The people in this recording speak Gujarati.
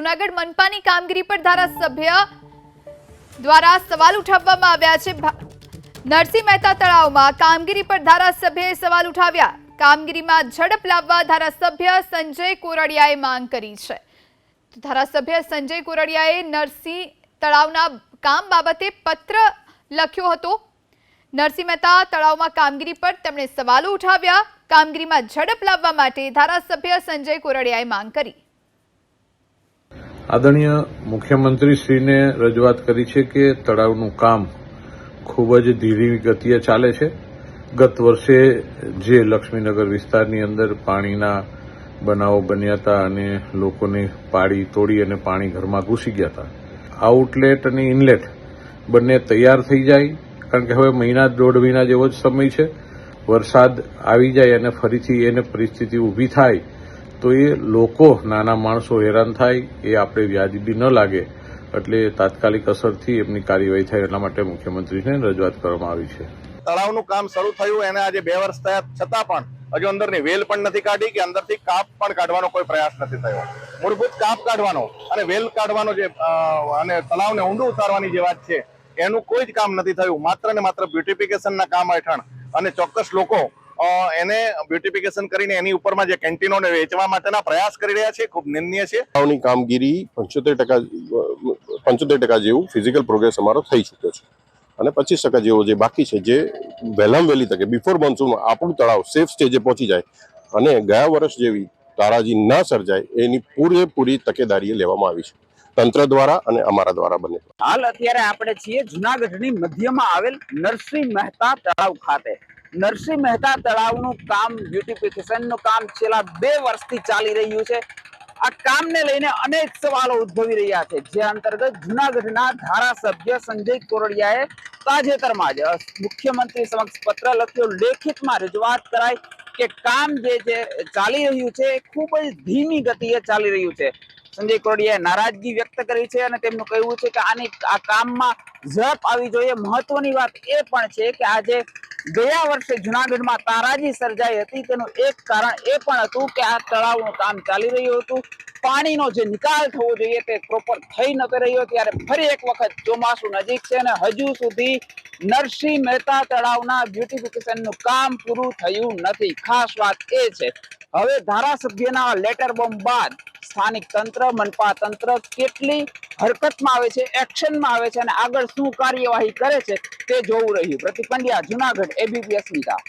જુનાગઢ મનપાની કામગીરી પર ધારાસભ્ય દ્વારા સવાલ ઉઠાવવામાં આવ્યા છે. નરસિંહ મહેતા તળાવમાં કામગીરી પર ધારાસભ્યએ સવાલ ઉઠાવ્યા. કામગીરીમાં ઝડપ લાવવા ધારાસભ્ય સંજય કોરડિયાએ માંગ કરી છે. ધારાસભ્ય સંજય કોરડિયાએ નરસિંહ તળાવના કામ બાબતે પત્ર લખ્યો હતો. નરસિંહ મહેતા તળાવમાં કામગીરી પર તેમણે સવાલો ઉઠાવ્યા. કામગીરીમાં ઝડપ લાવવા માટે ધારાસભ્ય સંજય કોરડિયાએ માંગ કરી. આદરણીય મુખ્યમંત્રીશ્રીને રજૂઆત કરી છે કે તળાવનું કામ ખૂબ જ ધીરી ગતિએ ચાલે છે. ગત વર્ષે જે લક્ષ્મીનગર વિસ્તારની અંદર પાણીના બનાવો બન્યા હતા અને લોકોને પાડી તોડી અને પાણી ઘરમાં ઘૂસી ગયા હતા. આઉટલેટ અને ઇનલેટ બંને તૈયાર થઈ જાય, કારણ કે હવે મહિના દોઢ મહિના જેવો જ સમય છે. વરસાદ આવી જાય અને ફરીથી એને પરિસ્થિતિ ઊભી થાય તો એ લોકો, નાના માણસો હેરાન થાય, એ આપણે વ્યાજબી ન લાગે, એટલે તાત્કાલિક અસરથી એમની કાર્યવાહી થાય એટલા માટે મુખ્યમંત્રીને રજૂઆત કરવામાં આવી છે. તળાવનું કામ શરૂ થયું, એને આજે બે વર્ષ થયા, છતાં પણ હજુ અંદરની વેલ પણ નથી કાઢી કે અંદરથી કાપ પણ કાઢવાનો કોઈ પ્રયાસ નથી થયો. મૂળભૂત કાપ કાઢવાનો અને વેલ કાઢવાનો જે અને તળાવને ઊંડું ઉતારવાની જે વાત છે, એનું કોઈ જ કામ નથી થયું. માત્ર ને માત્ર બ્યુટિફિકેશનના કામ હેઠળ અને ચોક્કસ લોકો એને બ્યુટિફિકેશન કરીને એની ઉપરમાં જે કેન્ટીનોને વેચવા માટેના પ્રયાસ કરી રહ્યા છે ખૂબ નિંદનીય છે. તળાવની કામગીરી પંચોતેર ટકા પંચોતેર ટકા જેવું ફિઝિકલ પ્રોગ્રેસ અમારો થઈ ચૂક્યો છે. અને પચીસ ટકા જેવો જે બાકી છે જે વહેલામ વહેલી તકે બિફોર મોન્સૂન આપણું તળાવ સેફ સ્ટેજે પહોંચી જાય અને ગયા વર્ષ જેવી તારાજી ના સર્જાય એની પૂરેપૂરી તકેદારી લેવામાં આવી છે. તંત્ર દ્વારા અને અમારા દ્વારા બને હાલ અત્યારે આપણે છીએ જુનાગઢની મધ્યમાં આવેલ નરસિંહ મહેતા તળાવ ખાતે. નરસિંહ મહેતા તળાવનું કામ બ્યુટિફિકેશનનું કામ છેલ્લા બે વર્ષથી ચાલી રહ્યું છે. આ કામને લઈને અનેક સવાલો ઉદ્ભવી રહ્યા છે. જે અંતર્ગત જૂનાગઢના ધારાસભ્ય સંજય કોરડિયાએ તાજેતરમાં જ મુખ્યમંત્રી સમક્ષ પત્ર લખ્યો. લેખિતમાં રજૂઆત કરાઈ કે કામ જે છે, ચાલી રહ્યું છે ખૂબ જ ધીમી ગતિએ ચાલી રહ્યું છે. સંજય કોરડિયાએ નારાજગી વ્યક્ત કરી છે અને તેમનું કહેવું છે કે આની, આ કામમાં ઝડપ આવી જોઈએ. મહત્વની વાત એ પણ છે કે આજે ગયા વર્ષે જુનાગઢમાં તારાજી સર્જાઈ હતી. તેનું એક કારણ એ પણ હતું કે આ તળાવનું કામ ચાલી રહ્યું હતું. પાણીનો જે નિકાલ થવો જોઈએ તે પ્રોપર થઈ નતો રહ્યો. ત્યારે ફરી એક વખત ચોમાસું નજીક છે અને હજુ સુધી નરસિંહ મહેતા તળાવના બ્યુટિફિકેશનનું કામ પૂરું થયું નથી. ખાસ વાત એ છે. હવે ધારાસભ્યના લેટર બોમ્બ બાદ સ્થાનિક તંત્ર, મનપા તંત્ર કેટલી હરકતમાં આવે છે, એક્શનમાં આવે છે અને આગળ શું કાર્યવાહી કરે છે તે જોવું રહ્યું. પ્રતિક જુનાગઢ એબીપી અસ્મિતા